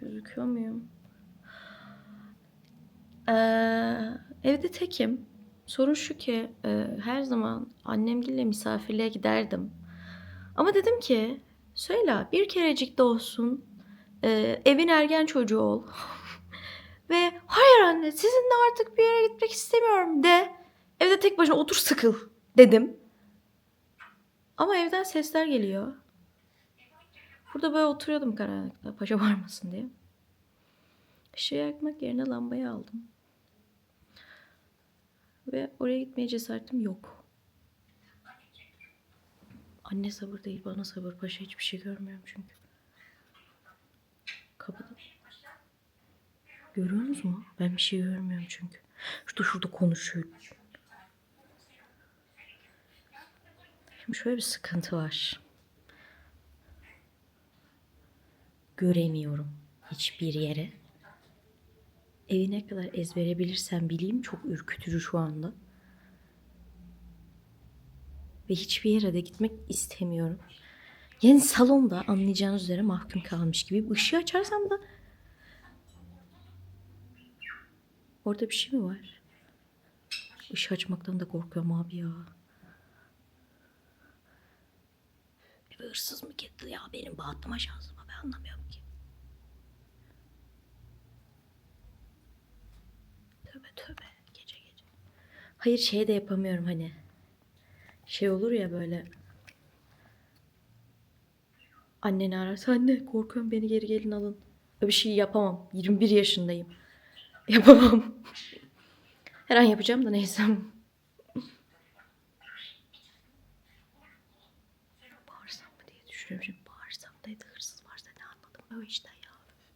Gözüküyor muyum? Ee, evde tekim. Sorun şu ki e, her zaman annemgille misafirliğe giderdim. Ama dedim ki söyle bir kerecik de olsun e, evin ergen çocuğu ol. Ve hayır anne sizinle artık bir yere gitmek istemiyorum de. Evde tek başına otur sıkıl dedim. Ama evden sesler geliyor. Burada böyle oturuyordum karanlıkta paşa varmasın diye. Işığı yakmak yerine lambayı aldım. Ve oraya gitmeye cesaretim yok. Anne sabır değil bana sabır paşa hiçbir şey görmüyorum çünkü. Kapıda. Görüyorsunuz mu? Ben bir şey görmüyorum çünkü. Şurada şurada konuşuyor. Şimdi şöyle bir sıkıntı var. Göremiyorum hiçbir yere. Evi ne kadar ezbere bilirsem bileyim çok ürkütücü şu anda. Ve hiçbir yere de gitmek istemiyorum. Yani salonda anlayacağınız üzere mahkum kalmış gibi. Işığı açarsam da Orada bir şey mi var? Işığı açmaktan da korkuyorum abi ya. Eve hırsız mı girdi ya benim bahatıma şansıma ben anlamıyorum ki. Tövbe tövbe gece gece. Hayır şey de yapamıyorum hani. Şey olur ya böyle. Anneni ararsa anne korkuyorum beni geri gelin alın. Bir şey yapamam. 21 yaşındayım. Yapamam. Her an yapacağım da neyse. Bağırsam mı diye düşünüyorum. Şimdi bağırsam da evde hırsız varsa o işten ya.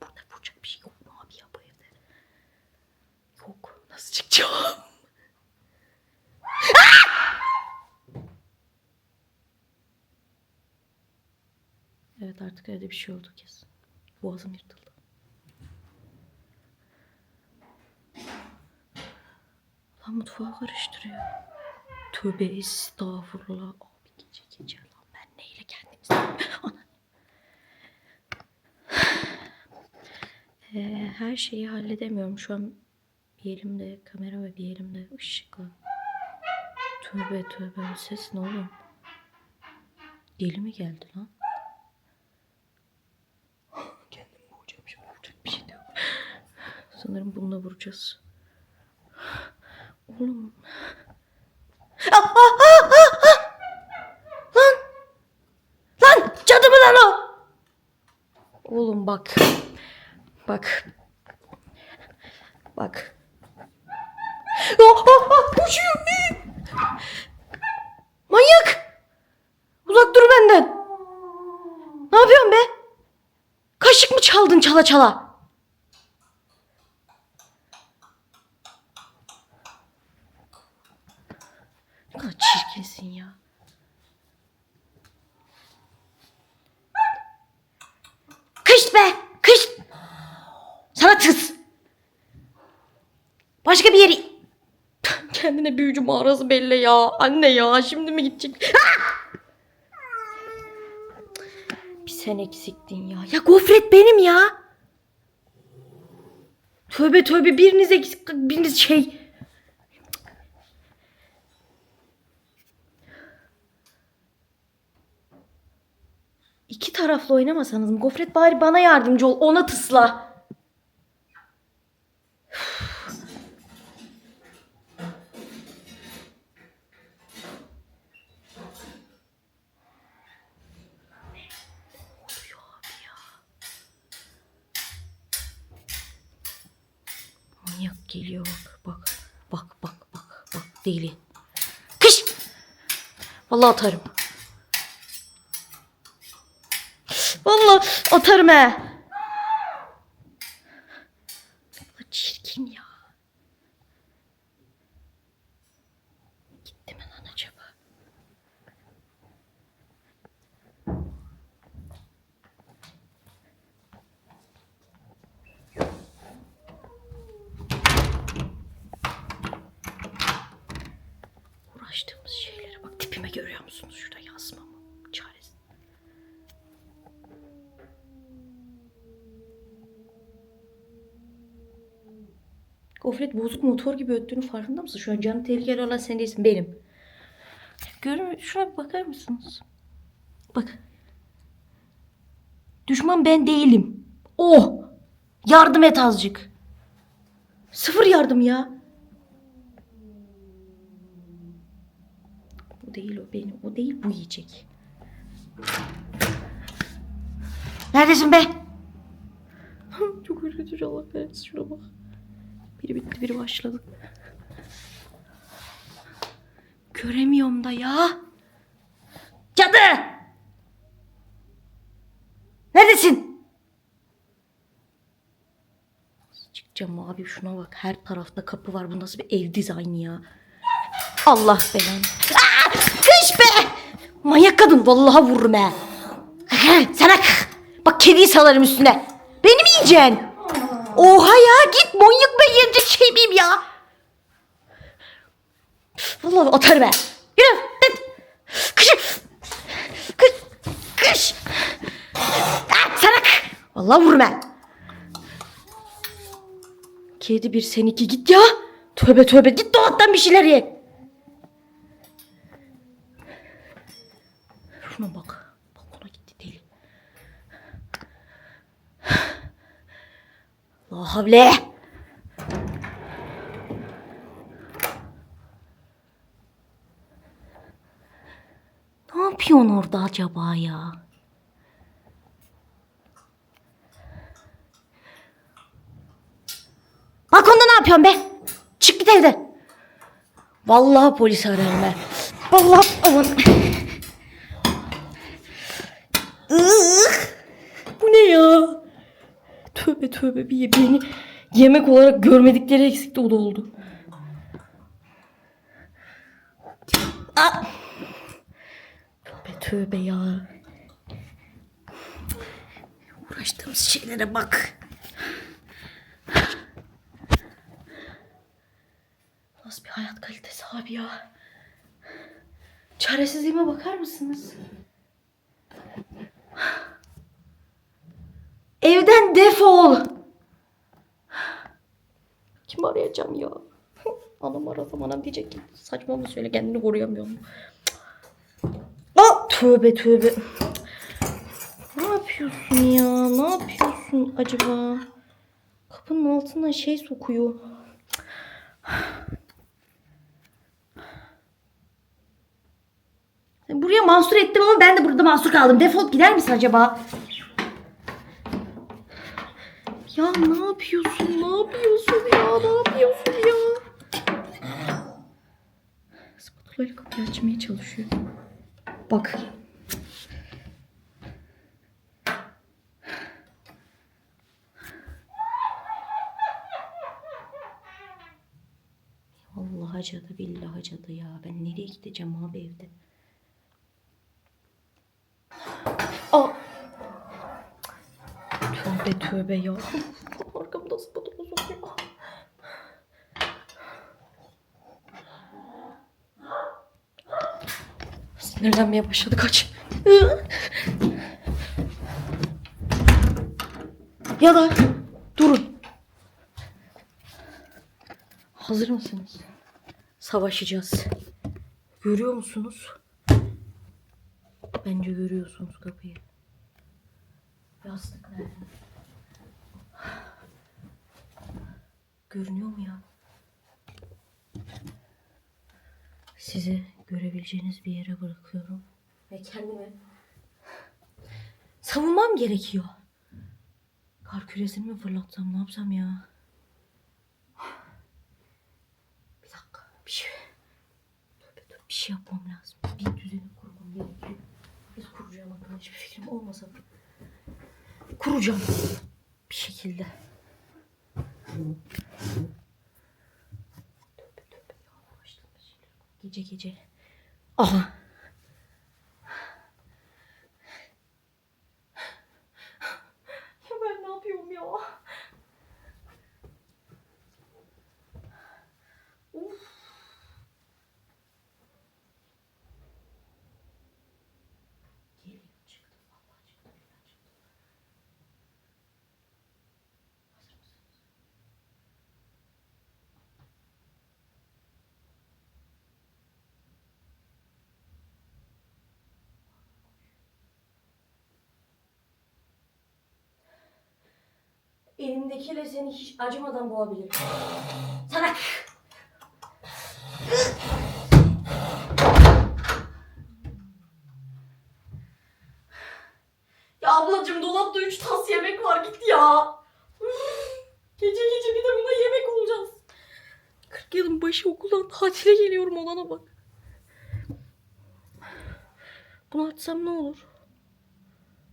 Burada vuracak bir şey yok mu abi ya bu evde? Yok. Nasıl çıkacağım? Evet artık evde bir şey oldu kesin. Boğazım yırtıldı. Lan mutfağı karıştırıyor. Tövbe estağfurullah. Abi gece gece lan ben neyle kendimi Ee, her şeyi halledemiyorum. Şu an bir elimde kamera ve bir elimde ışıkla. Tövbe tövbe bu ses ne oğlum? Deli mi geldi lan? Kendimi boğacağım şimdi vuracak bir şey de yok. Sanırım bununla vuracağız. Oğlum. Lan! Lan! Cadı mı lan o? Oğlum bak. Bak. Bak. Ah, ah, ah, koşuyor. Manyak! Uzak dur benden. Ne yapıyorsun be? Kaşık mı çaldın çala çala? Ne kadar çirkinsin ya. Kış be! Kış! Sana tıs! Başka bir yeri... Kendine büyücü mağarası belli ya. Anne ya şimdi mi gidecek? Bir sen eksiktin ya. Ya gofret benim ya. Tövbe tövbe biriniz eksik biriniz şey. İki taraflı oynamasanız mı? Gofret bari bana yardımcı ol. Ona tısla. Geliyor bak. Bak bak bak bak bak deli. Kış! Vallahi atarım. Vallahi atarım he. Asma mı? Gofret bozuk motor gibi öttüğünü farkında mısın? Şu an canı tehlikeli olan sen değilsin. Benim. Görün şuna bakar mısınız? Bak. Düşman ben değilim. Oh! Yardım et azıcık. Sıfır yardım ya. O değil o benim. O değil bu yiyecek. Neredesin be? Çok ürkütücü Allah kahretsin şuna bak. Biri bitti biri başladı. Göremiyorum da ya. Cadı! Neredesin? Nasıl çıkacağım abi şuna bak. Her tarafta kapı var. Bu nasıl bir ev dizaynı ya. Allah belanı. Manyak kadın vallahi vururum he. Sana. Bak kediyi salarım üstüne. Beni mi yiyeceksin? Oha ya git manyak ben yiyecek şey miyim ya? Vallahi atar be. Yürü. Kış. Kış. Kış. Ah, sana. Vallahi vururum he. Kedi bir seninki git ya. Tövbe tövbe git dolaptan bir şeyler ye. Şuna bak. Balkona gitti deli. La havle. Ne yapıyorsun orada acaba ya? Balkonda ne yapıyorsun be? Çık git evden. Vallahi polis ararım ben. Vallahi aman. Bu ne ya? Tövbe tövbe bir beni yemek olarak görmedikleri eksikti o da oldu. Aa! Tövbe tövbe ya. Uğraştığımız şeylere bak. Nasıl bir hayat kalitesi abi ya. Çaresizliğime bakar mısınız? Evden defol. Kim arayacağım ya? anam arasam anam diyecek ki saçma mı söyle kendini koruyamıyorum. Aa, tövbe tövbe. Ne yapıyorsun ya? Ne yapıyorsun acaba? Kapının altına şey sokuyor. Buraya mahsur ettim ama ben de burada mahsur kaldım. Defol gider misin acaba? Ya ne yapıyorsun? Ne yapıyorsun ya? Ne yapıyorsun ya? Spatula ile kapıyı açmaya çalışıyor. Bak. Allah cadı billahi cadı ya. Ben nereye gideceğim abi evde? Tövbe ya. Arkamda spatula sokuyor. Sinirlenmeye başladı kaç. ya da durun. Hazır mısınız? Savaşacağız. Görüyor musunuz? Bence görüyorsunuz kapıyı. Görünüyor mu ya? Sizi görebileceğiniz bir yere bırakıyorum. Ve kendimi savunmam gerekiyor. Kar küresini mi fırlatsam ne yapsam ya? Bir dakika bir şey. Tövbe tövbe, Bir şey yapmam lazım. Bir düzeni kurmam gerekiyor. Nasıl kuracağım hakkında hiçbir fikrim olmasa kuracağım bir şekilde. 哦 elimdekiyle seni hiç acımadan boğabilirim. Sana Ya ablacığım dolapta 3 tas yemek var git ya. Gece gece bir de buna yemek olacağız. 40 yılın başı okuldan tatile geliyorum olana bak. Bunu atsam ne olur?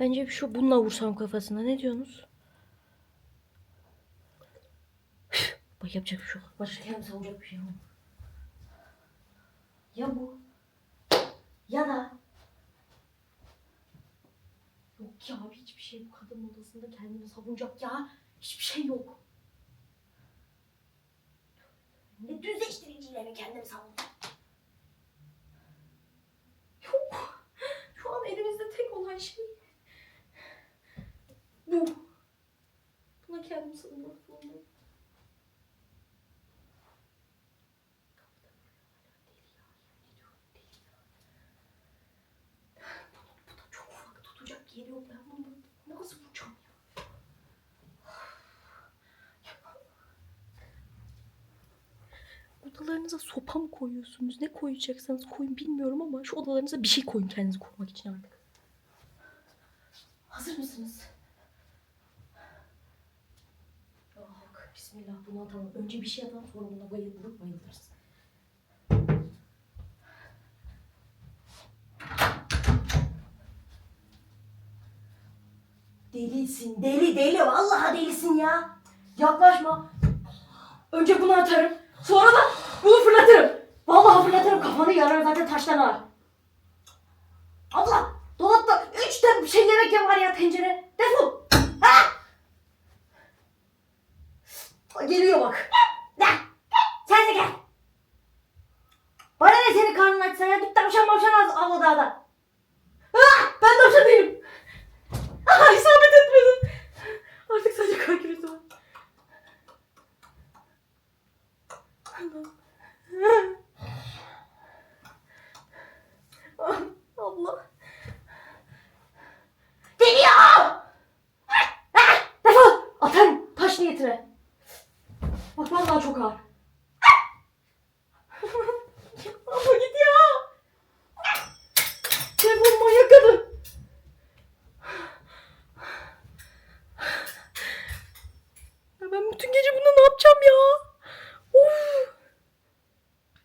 Bence şu bununla vursam kafasına. Ne diyorsunuz? Bak yapacak bir şey yok. Başka kendimi savunacak bir şey yok. Ya bu ya da Yok ya abi hiçbir şey bu kadın odasında kendini savunacak ya. Hiçbir şey yok. Ne düzleştiriciyle mi kendimi savunacak? Yok. Şu an elimizde tek olan şey bu. Buna kendimi savunmak zorundayım. Bu da çok ufak tutacak yeri yok. Ben bunu nasıl vuracağım ya? Odalarınıza sopa mı koyuyorsunuz? Ne koyacaksanız koyun bilmiyorum ama şu odalarınıza bir şey koyun kendinizi korumak için artık. Hazır mısınız? Yok, bismillah bunu atalım. Önce bir şey atalım sonra buna bayılır bayılırız. Delisin, deli deli. Vallahi delisin ya. Yaklaşma. Önce bunu atarım. Sonra da bunu fırlatırım. Vallahi fırlatırım. Kafanı yarar zaten taştan ağır. Abla dolapta üç tane şey yemek var ya tencere. Defol. Ha! Geliyor bak. Sen de gel. Bana ne senin karnın açsa ya. Git tavşan mavşan al avla dağda. Ah! Ben tavşan değilim. Aha isabet etmedim. Artık sadece kar küresi var. Ah, Abla. Geliyor! Ah, Defol! Niyetine. Bak vallahi çok ağır.